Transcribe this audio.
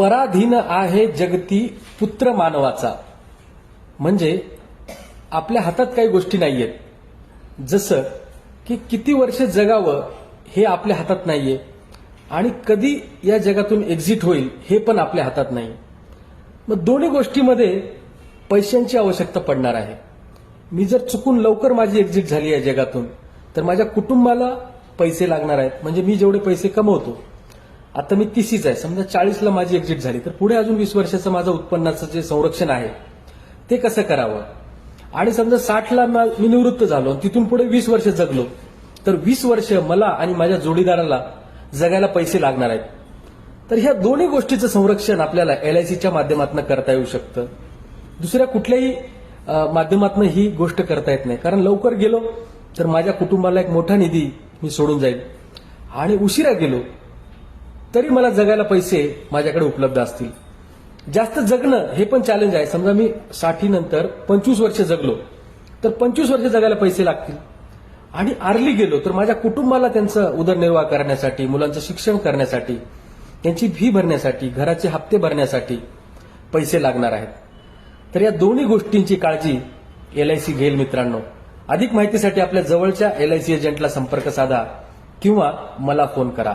पराधीन आहे जगती पुत्र मानवाचा. म्हणजे आपल्या हातात काही गोष्टी नाहीयेत. जसं की किती वर्ष जगावं हे आपल्या हातात नाहीये आणि कधी या जगातून एक्झिट होईल हे पण आपल्या हातात नाही. मग दोन्ही गोष्टीमध्ये पैशांची आवश्यकता पडणार आहे. मी जर चुकून लवकर माझी एक्झिट झाली आहे जगातून तर माझ्या कुटुंबाला पैसे लागणार आहेत. म्हणजे मी जेवढे पैसे कमवतो आता मी तिसीच आहे. समजा चाळीसला माझी एक्झिट झाली तर पुढे अजून वीस वर्षाचं माझं उत्पन्नाचं जे संरक्षण आहे ते कसं करावं? आणि समजा साठला मी निवृत्त झालो तिथून पुढे वीस वर्ष जगलो तर वीस वर्ष मला आणि माझ्या जोडीदाराला जगायला पैसे लागणार आहेत. तर ह्या दोन्ही गोष्टीचं संरक्षण आपल्याला एलआयसीच्या माध्यमातून करता येऊ शकतं. दुसऱ्या कुठल्याही माध्यमातून ही गोष्ट करता येत नाही. कारण लवकर गेलो तर माझ्या कुटुंबाला एक मोठा निधी मी सोडून जाईल. आणि उशिरा गेलो तरी मला जगायला पैसे माझ्याकडे उपलब्ध असतील. जास्त जगणं हे पण चॅलेंज आहे. समजा मी साठी नंतर पंचवीस वर्ष जगलो तर पंचवीस वर्ष जगायला पैसे लागतील. आणि आरली गेलो तर माझ्या कुटुंबाला त्यांचं उदरनिर्वाह करण्यासाठी मुलांचं शिक्षण करण्यासाठी त्यांची फी भरण्यासाठी घराचे हप्ते भरण्यासाठी पैसे लागणार आहेत. तर या दोन्ही गोष्टींची काळजी एलआयसी घेईल मित्रांनो. अधिक माहितीसाठी आपल्या जवळच्या एलआयसी एजंटला संपर्क साधा किंवा मला फोन करा.